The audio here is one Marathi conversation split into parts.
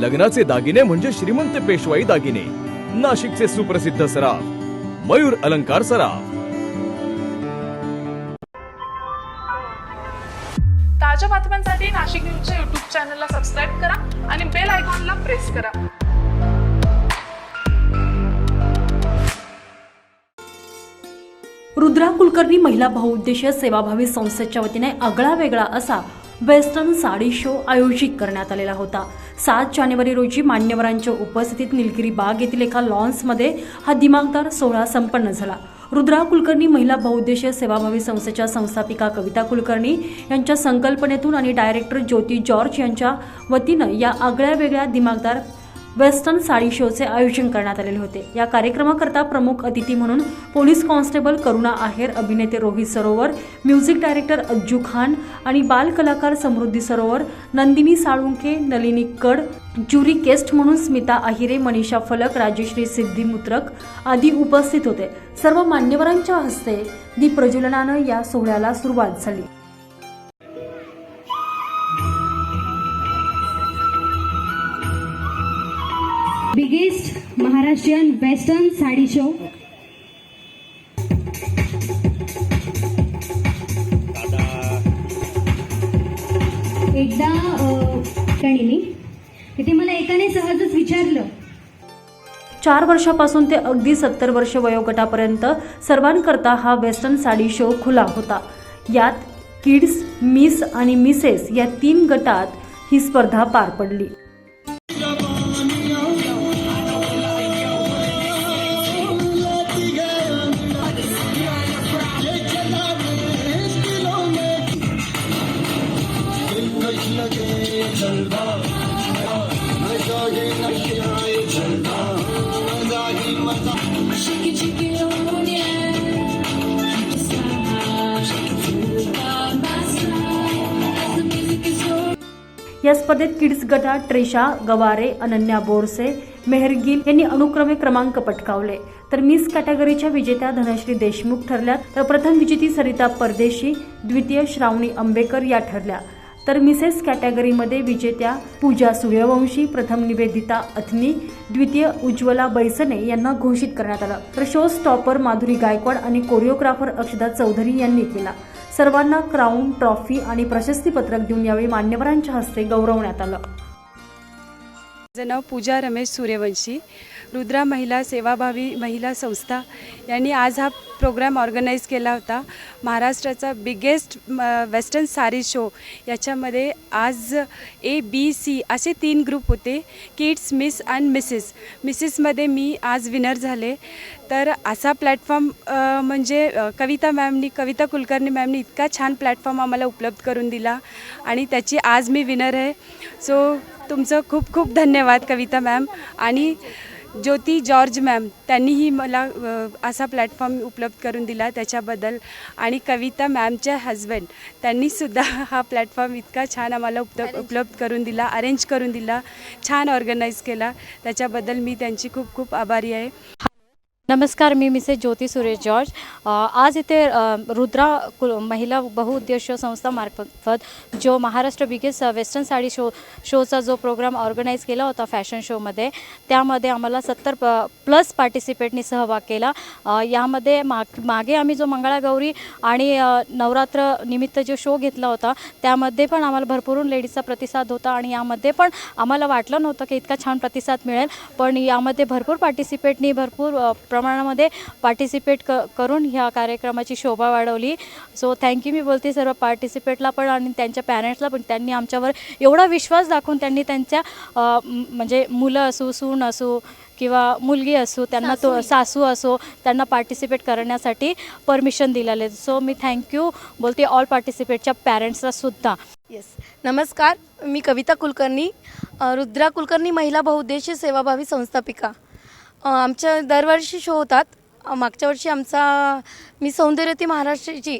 लग्नाचे दागिने म्हणजे श्रीमंत पेशवाई दागिने. नाशिकचे सुप्रसिद्ध सराफ. मयूर अलंकार सराफ. ताज्या बातम्यांसाठी नाशिक न्यूजच्या युट्यूब चॅनलला सबस्क्राईब करा आणि बेल आयकॉनला प्रेस करा. रुद्रा कुलकर्णी महिला बहुउद्देशीय सेवाभावी संस्थेच्या वतीने आगळा वेगळा असा वेस्टर्न साडी शो आयोजित करण्यात आलेला होता. सात जानेवारी रोजी मान्यवरांच्या उपस्थितीत निलगिरी बाग येथील एका लॉन्समध्ये हा दिमागदार सोहळा संपन्न झाला. रुद्रा कुलकर्णी महिला बहुउद्देशीय सेवाभावी संस्थेच्या संस्थापिका कविता कुलकर्णी यांच्या संकल्पनेतून आणि डायरेक्टर ज्योती जॉर्ज यांच्या वतीनं या आगळ्या वेगळ्या दिमागदार वेस्टर्न साडी शोचे आयोजन करण्यात आलेले होते. या कार्यक्रमाकरता प्रमुख अतिथी म्हणून पोलीस कॉन्स्टेबल करुणा आहेर अभिनेते रोहित सरोवर म्युझिक डायरेक्टर अज्जू खान आणि बाल कलाकार समृद्धी सरोवर नंदिनी साळुंके नलिनी कड ज्युरी गेस्ट म्हणून स्मिता अहिरे मनीषा फलक राजश्री सिद्धी मुत्रक आदी उपस्थित होते. सर्व मान्यवरांच्या हस्ते दीप प्रज्वलनानं या सोहळ्याला सुरुवात झाली. Biggest Maharashtrian western sari show एकदा ठिकाणी तिथे मला एकाने सहजच विचारलं. चार वर्षापासून ते अगदी सत्तर वर्ष वयोगटापर्यंत सर्वांकरता हा वेस्टर्न साडी शो खुला होता. यात किड्स मिस आणि मिसेस या तीन गटात ही स्पर्धा पार पडली. या स्पर्धेत किड्स गटात ट्रेशा गवारे अनन्या बोरसे मेहरगिल यांनी अनुक्रमे क्रमांक पटकावले. तर मिस कॅटेगरीच्या विजेत्या धनश्री देशमुख ठरल्या तर प्रथम विजेती सरिता परदेशी द्वितीय श्रावणी आंबेकर या ठरल्या. तर मिसेस कॅटेगरीमध्ये विजेत्या पूजा सूर्यवंशी प्रथम निवेदिता अथनी द्वितीय उज्ज्वला बैसने यांना घोषित करण्यात आलं. तर शो स्टॉपर माधुरी गायकवाड आणि कोरिओग्राफर अक्षदा चौधरी यांनी केला. सर्वांना क्राऊन ट्रॉफी आणि प्रशस्तीपत्रक देऊन यावेळी मान्यवरांच्या हस्ते गौरवण्यात आलं. माझं नाव पूजा रमेश सूर्यवंशी. रुद्रा महिला सेवाभावी महिला संस्था. यांनी आज हा प्रोग्राम ऑर्गनाईज केला होता. महाराष्ट्राचा बिगेस्ट वेस्टर्न सारी शो याच्यामध्ये आज ए बी सी असे तीन ग्रुप होते. किड्स मिस अँड मिसेस मिसेसमध्ये मी आज विनर झाले. तर असा प्लॅटफॉर्म म्हणजे कविता मॅमनी कविता कुलकर्णी मॅमनी इतका छान प्लॅटफॉर्म आम्हाला उपलब्ध करून दिला. आणि त्याची आज मी विनर आहे. सो तुमचं खूप खूप धन्यवाद कविता मॅम. आणि ज्योती जॉर्ज मॅम त्यांनीही मला असा प्लॅटफॉर्म उपलब्ध करून दिला त्याच्याबद्दल. आणि कविता मॅमचे हजबंड त्यांनीसुद्धा हा प्लॅटफॉर्म इतका छान आम्हाला उपलब्ध उपलब्ध करून दिला अरेंज करून दिला छान ऑर्गनाईज केला. त्याच्याबद्दल मी त्यांची खूप खूप आभारी आहे. नमस्कार मी मिसेस ज्योती सुरेश जॉर्ज. आज इथे रुद्रा कुल महिला बहुउद्देशीय संस्थामार्फत जो Maharashtra biggest western sari show शोचा जो प्रोग्राम ऑर्गनाईज केला होता फॅशन शोमध्ये त्यामध्ये आम्हाला सत्तर प प्लस पार्टिसिपेटनी सहभाग केला. यामध्ये माग मागे आम्ही जो मंगळागौरी आणि नवरात्र निमित्त जो शो घेतला होता त्यामध्ये पण आम्हाला भरपूर लेडीजचा प्रतिसाद होता आणि यामध्ये पण आम्हाला वाटलं नव्हतं की इतका छान प्रतिसाद मिळेल पण यामध्ये भरपूर पार्टिसिपेटनी भरपूर प्रमा प्रमाणामध्ये पार्टिसिपेट क करून ह्या कार्यक्रमाची शोभा वाढवली. सो थँक्यू मी बोलते सर्व पार्टिसिपेटला पण आणि त्यांच्या पॅरेंट्सला पण. त्यांनी आमच्यावर एवढा विश्वास दाखवून त्यांनी त्यांच्या म्हणजे मुलं असू सून असू किंवा मुलगी असो त्यांना तो सासू. असो त्यांना पार्टिसिपेट करण्यासाठी परमिशन दिलेले. सो मी थँक्यू बोलते ऑल पार्टिसिपेटच्या पॅरेंट्सला सुद्धा. येस नमस्कार. मी कविता कुलकर्णी रुद्रा कुलकर्णी महिला बहुउद्देशीय सेवाभावी संस्थापिका. आमच्या दरवर्षी शो होतात. मागच्या वर्षी आमचा मी सौंदर्यती महाराष्ट्राची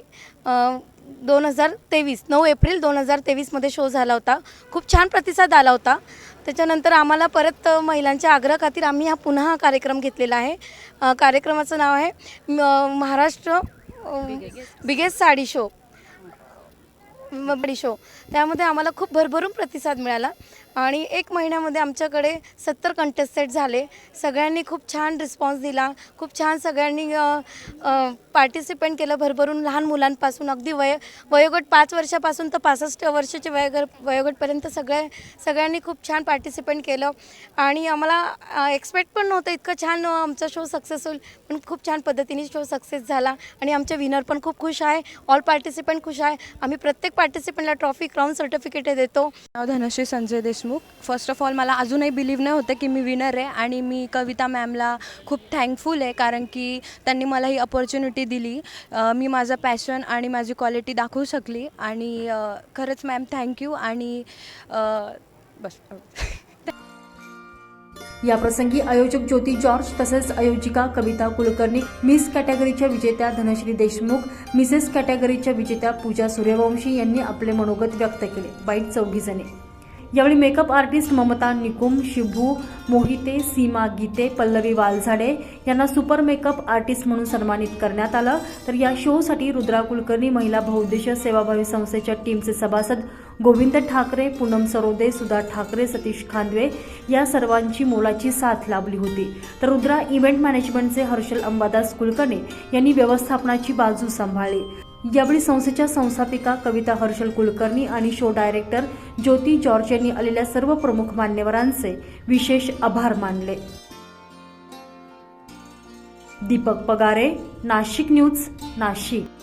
दोन हजार तेवीस नऊ एप्रिल दोन हजार तेवीसमध्ये शो झाला होता. खूप छान प्रतिसाद आला होता. त्याच्यानंतर आम्हाला परत महिलांच्या आग्रह खातीर आम्ही हा पुन्हा कार्यक्रम घेतलेला आहे. कार्यक्रमाचं नाव आहे Maharashtra biggest sari show sari show त्यामध्ये आम्हाला खूप भरभरून प्रतिसाद मिळाला. आणि एक महिन्यामध्ये आमच्याकडे सत्तर कंटेस्टेड झाले. सगळ्यांनी खूप छान रिस्पॉन्स दिला. खूप छान सगळ्यांनी पार्टिसिपेंट केलं भरभरून लहान मुलांपासून. अगदी वय वयोगट पाच वर्षापासून तर पासष्ट वर्षाचे वयोगट वयोगटपर्यंत सगळे सगळ्यांनी खूप छान पार्टिसिपेंट केलं. आणि आम्हाला एक्सपेक्ट पण नव्हतं इतकं छान आमचा शो सक्सेस होईल पण खूप छान पद्धतीने शो सक्सेस झाला. आणि आमचे विनर पण खूप खुश आहे. ऑल पार्टिसिपेंट खुश आहे. आम्ही प्रत्येक पार्टिसिपेंटला ट्रॉफी क्राऊन सर्टिफिकेट देतो. Dhanashree Sanjay Deshmukh. First of all मला अजूनही बिलीव्ह नाही होतं की मी विनर आहे आणि मी कविता मॅमला खूप थँकफुल आहे कारण की त्यांनी मला ही अपॉर्च्युनिटी दिली. मी माझं पॅशन आणि माझी क्वालिटी दाखवू शकली आणि खरंच मॅम थँक्यू आणि बस. याप्रसंगी आयोजक ज्योती जॉर्ज तसेच आयोजिका कविता कुलकर्णी मिस कॅटेगरीच्या विजेत्या धनश्री देशमुख मिसेस कॅटेगरीच्या विजेत्या पूजा सूर्यवंशी यांनी आपले मनोगत व्यक्त केले. बाईट चौघीजणे. यावेळी मेकअप आर्टिस्ट ममता निकुम शिभू मोहिते सीमा गीते पल्लवी वालझाडे यांना सुपर मेकअप आर्टिस्ट म्हणून सन्मानित करण्यात आलं. तर या शोसाठी रुद्रा कुलकर्णी महिला बहुउद्देशीय सेवाभावी संस्थेच्या टीमचे सभासद गोविंद ठाकरे पूनम सरोदे सुधा ठाकरे सतीश खांदवे या सर्वांची मोलाची साथ लाभली होती. तर रुद्रा इव्हेंट मॅनेजमेंटचे हर्षल अंबादास कुलकर्णी यांनी व्यवस्थापनाची बाजू सांभाळली. यावेळी संस्थेच्या संस्थापिका कविता हर्षल कुलकर्णी आणि शो डायरेक्टर ज्योती जॉर्ज यांनी आलेल्या सर्व प्रमुख मान्यवरांचे विशेष आभार मानले. दीपक पगारे नाशिक न्यूज नाशिक.